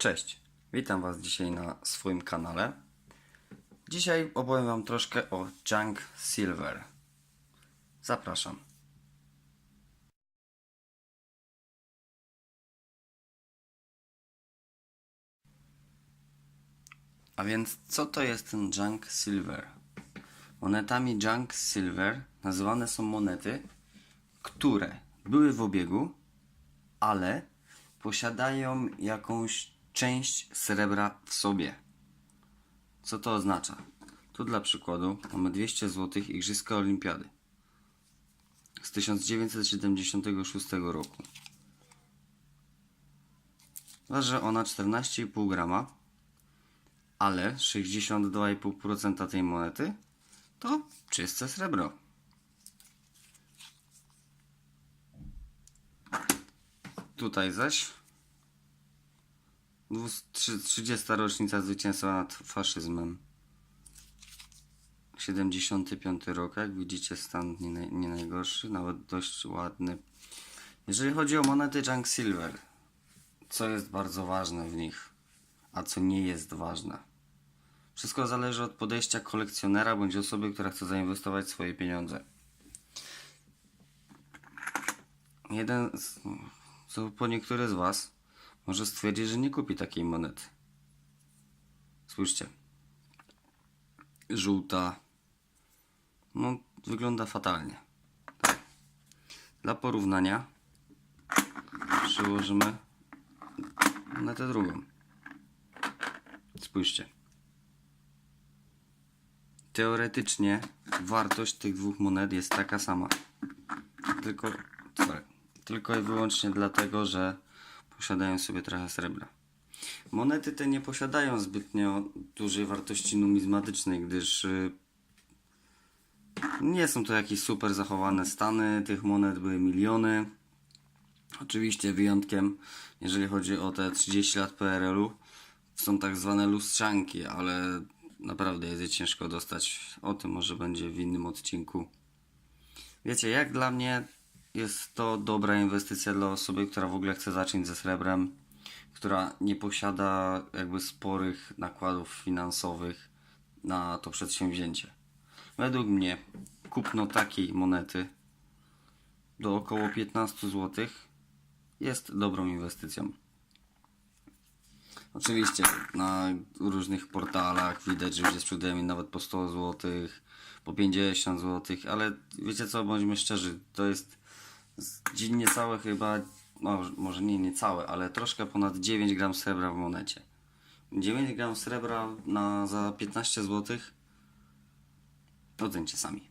Cześć, witam Was dzisiaj na swoim kanale. Dzisiaj opowiem Wam troszkę o Junk Silver. Zapraszam. A więc co to jest ten Junk Silver? Monetami Junk Silver nazywane są monety, które były w obiegu, ale posiadają jakąś część srebra w sobie. Co to oznacza? Tu dla przykładu mamy 200 zł Igrzyska Olimpiady z 1976 roku. Waży ona 14,5 grama, ale 62,5% tej monety to czyste srebro. Tutaj zaś 30. rocznica zwycięstwa nad faszyzmem. 75 rok, jak widzicie stan nie, nie najgorszy, nawet dość ładny. Jeżeli chodzi o monety Junk Silver, co jest bardzo ważne w nich, a co nie jest ważne. Wszystko zależy od podejścia kolekcjonera bądź osoby, która chce zainwestować swoje pieniądze. Jeden z, co po niektóry z Was może stwierdzić, że nie kupi takiej monety. Spójrzcie. Żółta. No, wygląda fatalnie. Tak. Dla porównania przełożymy monetę drugą. Spójrzcie. Teoretycznie wartość tych dwóch monet jest taka sama. Tylko, sorry, tylko i wyłącznie dlatego, że posiadają sobie trochę srebra. Monety te nie posiadają zbytnio dużej wartości numizmatycznej, gdyż y, nie są to jakieś super zachowane stany. Tych monet były miliony. Oczywiście wyjątkiem, jeżeli chodzi o te 30 lat PRL-u, są tak zwane lustrzanki, ale naprawdę jest je ciężko dostać. O tym może będzie w innym odcinku. Wiecie, jak dla mnie jest to dobra inwestycja dla osoby, która w ogóle chce zacząć ze srebrem, która nie posiada jakby sporych nakładów finansowych na to przedsięwzięcie. Według mnie kupno takiej monety do około 15 zł jest dobrą inwestycją. Oczywiście na różnych portalach widać, że ludzie sprzedają nawet po 100 zł, po 50 zł, ale wiecie co, bądźmy szczerzy, to jest z- dzi- niecałe chyba, no może nie niecałe, ale troszkę ponad 9 gram srebra w monecie. 9 gram srebra na, za 15 zł ocencie sami.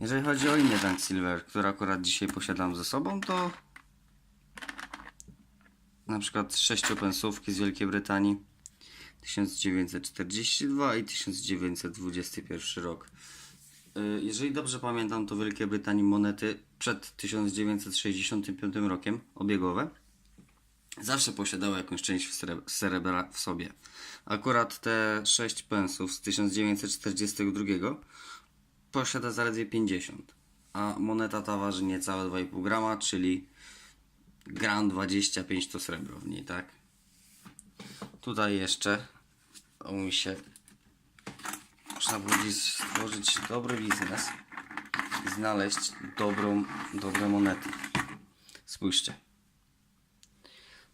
Jeżeli chodzi o inny Tank Silver, który akurat dzisiaj posiadam ze sobą, to na przykład sześciopensówki z Wielkiej Brytanii 1942 i 1921 rok. Y, Jeżeli dobrze pamiętam, to w Wielkiej Brytanii monety przed 1965 rokiem obiegowe zawsze posiadały jakąś część sre- srebra w sobie. Akurat te 6 pensów z 1942 posiada zaledwie 50, a moneta ta waży niecałe 2,5 grama, czyli gram 25 to srebro w niej, tak? Tutaj jeszcze udało mi się można powiedzieć stworzyć dobry biznes i znaleźć dobrą, dobre monety. Spójrzcie.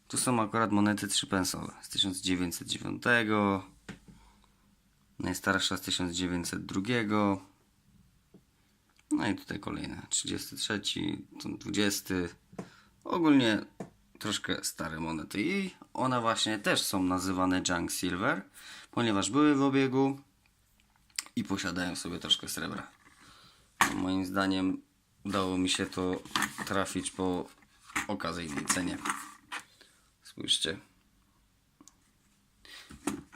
Tu są akurat monety 3 pensowe z 1909, najstarsza z 1902, no i tutaj kolejne 33, ten 20. Ogólnie troszkę stare monety i one właśnie też są nazywane junk silver, ponieważ były w obiegu i posiadają sobie troszkę srebra. Moim zdaniem udało mi się to trafić po okazyjnej cenie. Spójrzcie.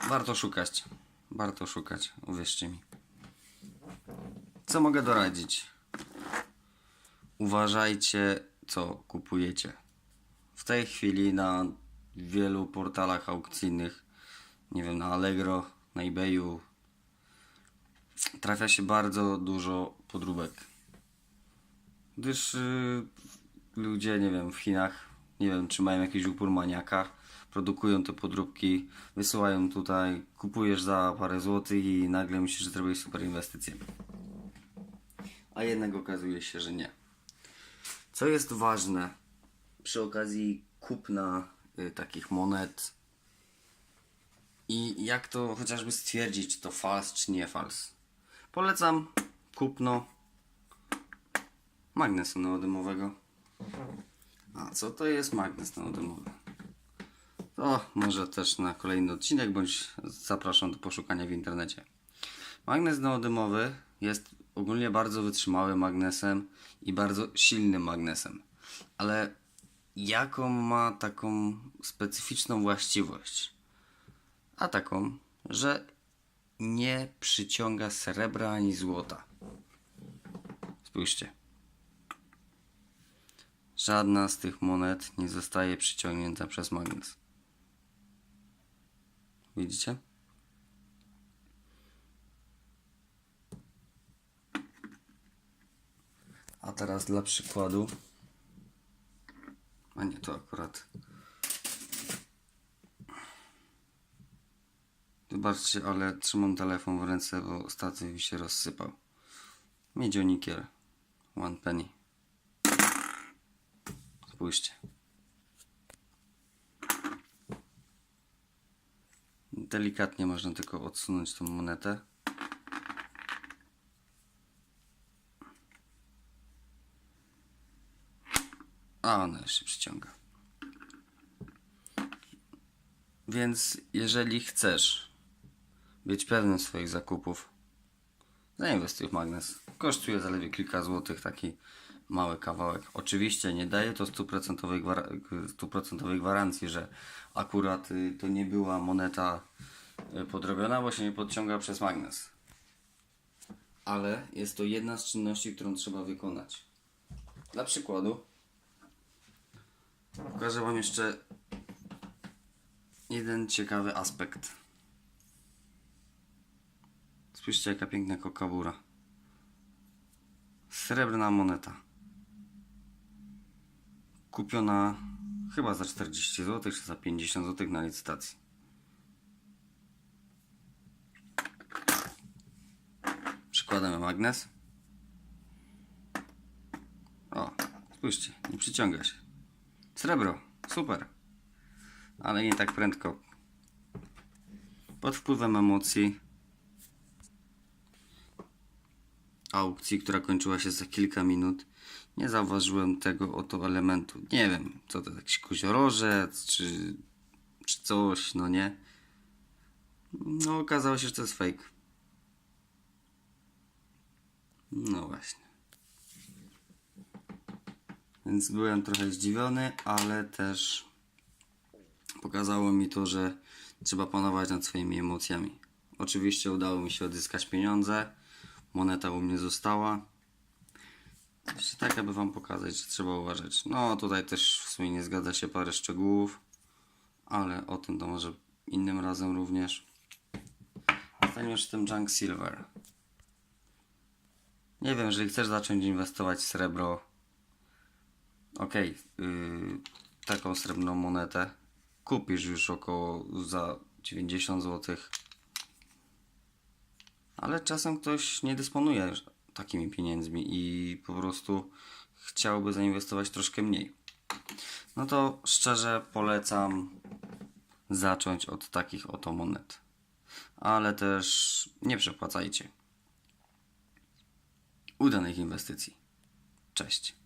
Warto szukać. Warto szukać, uwierzcie mi. Co mogę doradzić? Uważajcie, co kupujecie. W tej chwili na wielu portalach aukcyjnych, nie wiem, na Allegro, na eBayu, trafia się bardzo dużo podróbek. Gdyż y, ludzie, nie wiem, w Chinach nie wiem, czy mają jakiś upór maniaka, produkują te podróbki, wysyłają tutaj, kupujesz za parę złotych i nagle myślisz, że zrobiłeś super inwestycję. A jednak okazuje się, że nie. Co jest ważne przy okazji kupna y, takich monet i jak to chociażby stwierdzić, czy to fals, czy nie fals. Polecam kupno magnesu neodymowego. A co to jest magnes neodymowy? To może też na kolejny odcinek, bądź zapraszam do poszukania w internecie. Magnes neodymowy jest ogólnie bardzo wytrzymałym magnesem i bardzo silnym magnesem. Ale jaką ma taką specyficzną właściwość? A taką, że nie przyciąga srebra ani złota. Spójrzcie. Żadna z tych monet nie zostaje przyciągnięta przez magnes. Widzicie? A teraz dla przykładu. A nie, to akurat. Wybaczcie, ale trzymam telefon w ręce, bo statyw mi się rozsypał. Miedzionikier. One penny. Spójrzcie. Delikatnie można tylko odsunąć tą monetę. A ona jeszcze przyciąga. Więc jeżeli chcesz być pewnym swoich zakupów, zainwestuj w magnes. Kosztuje zaledwie kilka złotych taki mały kawałek. Oczywiście nie daje to stuprocentowej, gwar- gwarancji, że akurat y, to nie była moneta y, podrobiona, bo się nie podciąga przez magnes. Ale jest to jedna z czynności, którą trzeba wykonać. Dla przykładu pokażę Wam jeszcze jeden ciekawy aspekt. Spójrzcie jaka piękna kokabura. Srebrna moneta. Kupiona chyba za 40 zł czy za 50 zł na licytacji. Przykładamy magnes. O, spójrzcie, nie przyciąga się. Srebro, super. Ale nie tak prędko. Pod wpływem emocji aukcji, która kończyła się za kilka minut, nie zauważyłem tego oto elementu. Nie wiem, co to jakiś koziorożec, czy, czy coś, no nie. No, okazało się, że to jest fake. No właśnie. Więc byłem trochę zdziwiony, ale też pokazało mi to, że trzeba panować nad swoimi emocjami. Oczywiście udało mi się odzyskać pieniądze. Moneta u mnie została. Jeszcze tak, aby Wam pokazać, że trzeba uważać. No, tutaj też w sumie nie zgadza się parę szczegółów, ale o tym to może innym razem również. Zostaniemy już tym Junk Silver. Nie wiem, jeżeli chcesz zacząć inwestować w srebro, ok, yy, taką srebrną monetę kupisz już około za 90 zł. Ale czasem ktoś nie dysponuje takimi pieniędzmi i po prostu chciałby zainwestować troszkę mniej. No to szczerze polecam zacząć od takich oto monet. Ale też nie przepłacajcie. Udanych inwestycji. Cześć.